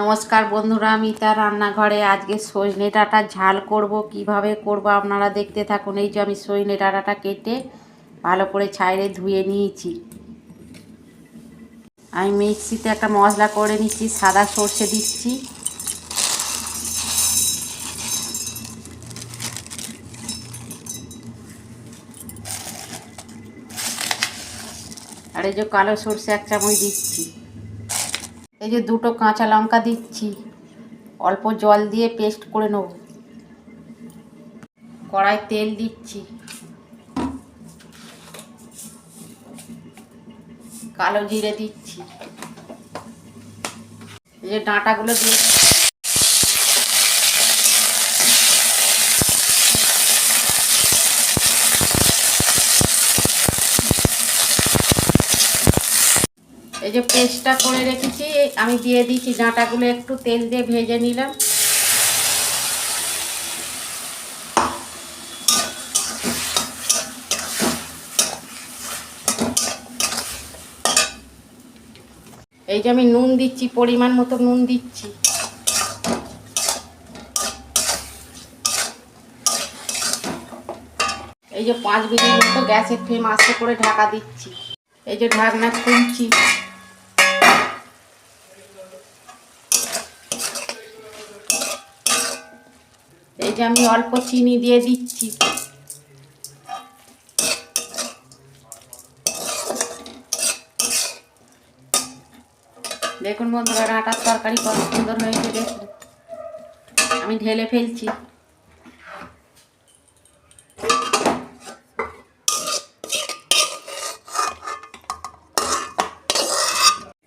নমস্কার বন্ধুরা, আমি তার রান্নাঘরে। আজকে সজনে ডাঁটা ঝাল করব। কীভাবে করব আপনারা দেখতে থাকুন। এই যে আমি সজনে ডাঁটাটা কেটে ভালো করে ছাইড়ে ধুয়ে নিয়েছি। আমি মিক্সিতে একটা মশলা করে নিচ্ছি, সাদা সর্ষে দিচ্ছি। আর এই যে কালো সর্ষে এক চামচ দিচ্ছি। এই যে দুটো কাঁচা লঙ্কা দিচ্ছি, অল্প জল দিয়ে পেস্ট করে নেব। কড়াই তেল দিচ্ছি। কালো জিরে দিচ্ছি। এই যে ডাঁটাগুলো দিয়ে এই যে পেস্টটা করে রেখেছি আমি দিয়ে দিচ্ছি ডাঁটাগুলো একটু তেল দিয়ে ভেজে নিলাম। এই যে আমি নুন দিচ্ছি, পরিমাণ মতো নুন দিচ্ছি। এই যে পাঁচ মিনিট মতো গ্যাসের ফ্লেম আস্তে করে ঢাকা দিচ্ছি। এই যে ঢাকনা খুলছি। এই যে আমি অল্প চিনি দিয়ে দিচ্ছি। দেখুন বন্ধুরা ডাঁটার তরকারি কত সুন্দর হয়েছে, দেখুন। আমি ঢেলে ফেলছি।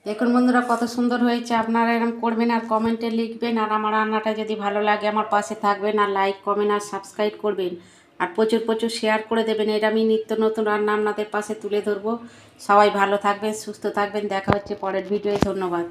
দেখুন বন্ধুরা, কত সুন্দর হয়েছে। আপনারা এরকম করবেন আর কমেন্টে লিখবেন। আর আমার রান্নাটা যদি ভালো লাগে, আমার পাশে থাকবেন আর লাইক কমেন্ট আর সাবস্ক্রাইব করবেন। আর প্রচুর প্রচুর শেয়ার করে দেবেন। এটা আমি নিত্য নতুন রান্না আপনাদের পাশে তুলে ধরবো। সবাই ভালো থাকবেন, সুস্থ থাকবেন। দেখা হচ্ছে পরের ভিডিওয়ে ধন্যবাদ।